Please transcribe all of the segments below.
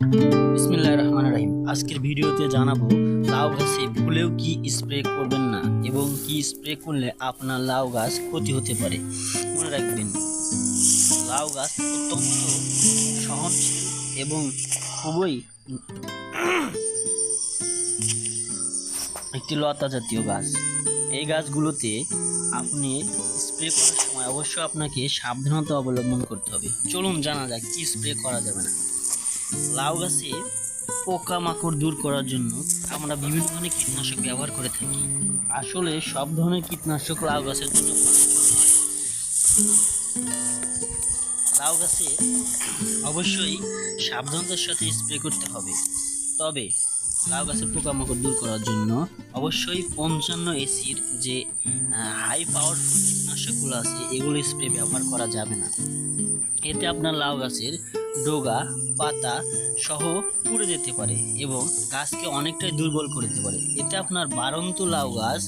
বিসমিল্লাহ আজকের ভিডিওতে জানাব, লাউ গাছে ভুলেও কি স্প্রে করবেন না এবং কি স্প্রে করলে আপনার লাউ গাছ ক্ষতি হতে পারে? মনে রাখবেন, লাউ গাছ অত্যন্ত সহনশীল এবং খুবই একটি লতা জাতীয় গাছ। এই গাছগুলোতে আপনি স্প্রে করার সময় অবশ্যই আপনাকে সাবধানতা অবলম্বন করতে হবে। চলুন জানা যাক কি স্প্রে করা যাবে না। লাউ গাছে পোকামাকড় দূর করার জন্য আমরা বিভিন্ন ধরনের কীটনাশক ব্যবহার করে থাকি। আসলে সব ধরনের কীটনাশক লাউ গাছের জন্য লাউ গাছে অবশ্যই সাবধানতার সাথে স্প্রে করতে হবে। তবে লাউ গাছের পোকামাকড় দূর করার জন্য অবশ্যই পঞ্চান্ন এসির যে হাই পাওয়ারফুল কীটনাশকগুলো আছে, এগুলো স্প্রে ব্যবহার করা যাবে না। এতে আপনার লাউ গাছের ডোগা, পাতা সহ পুড়ে যেতে পারে এবং গাছকে অনেকটাই দুর্বল করে দিতে পারে। এতে আপনার বারন্ত লাউ গাছ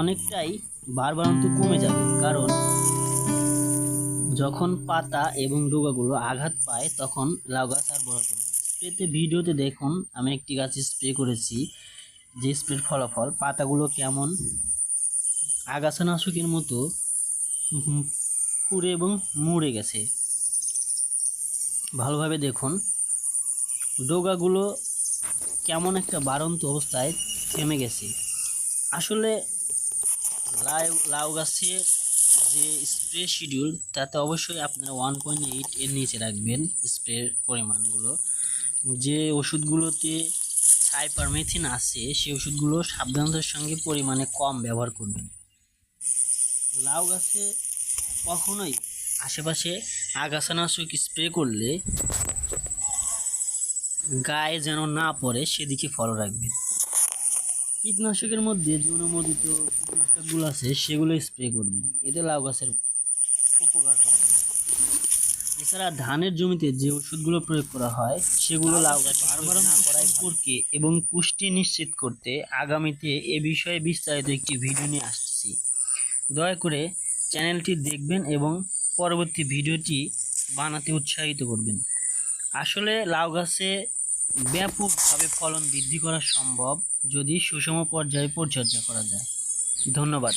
অনেকটাই বারবারন্ত কমে যাবে। কারণ যখন পাতা এবং ডোগাগুলো আঘাত পায়, তখন লাউ গাছ আর বড় হবে স্প্রেতে ভিডিওতে দেখুন, আমি একটি গাছে স্প্রে করেছি, যে স্প্রের ফলাফল, পাতাগুলো কেমন আগাছানাশকের মতো পুড়ে এবং মুড়ে গেছে। ভালোভাবে দেখুন। ডোগাগুলো কেমন একটা বাড়ন্ত অবস্থায় থেমে গেছে। আসলে লাউ লাউ গাছের যে স্প্রে শিডিউল, তাতে অবশ্যই আপনারা ওয়ান পয়েন্ট এইট এর নিচে রাখবেন স্প্রের পরিমাণগুলো। যে ওষুধগুলোতে সাইপারমেথিন আছে সেই ওষুধগুলো সাবধানতার সঙ্গে পরিমাণে কম ব্যবহার করবেন। লাউ গাছে কখনোই আশেপাশে আগাছানাশক স্প্রে করলে গায়ে যেন না পড়ে সেদিকে ফলো রাখবেন। কীটনাশকের মধ্যে যে অনুমোদিত কীটনাশকগুলো আছে সেগুলো স্প্রে করবেন। এতে লাউ গাছের উপকার হবে। এছাড়া ধানের জমিতে যে ওষুধগুলো প্রয়োগ করা হয় সেগুলো লাউ গাছ বারবার সম্পর্কে এবং পুষ্টি নিশ্চিত করতে আগামীতে এ বিষয়ে বিস্তারিত একটি ভিডিও নিয়ে আসছি। দয়া করে চ্যানেলটি দেখবেন এবং পরবর্তী ভিডিওটি বানাতে উৎসাহিত করবেন। আসলে লাউ গাছে ব্যাপকভাবে ফলন বৃদ্ধি করা সম্ভব যদি সুষম পর্যায়ে পরিচর্যা করা যায়। ধন্যবাদ।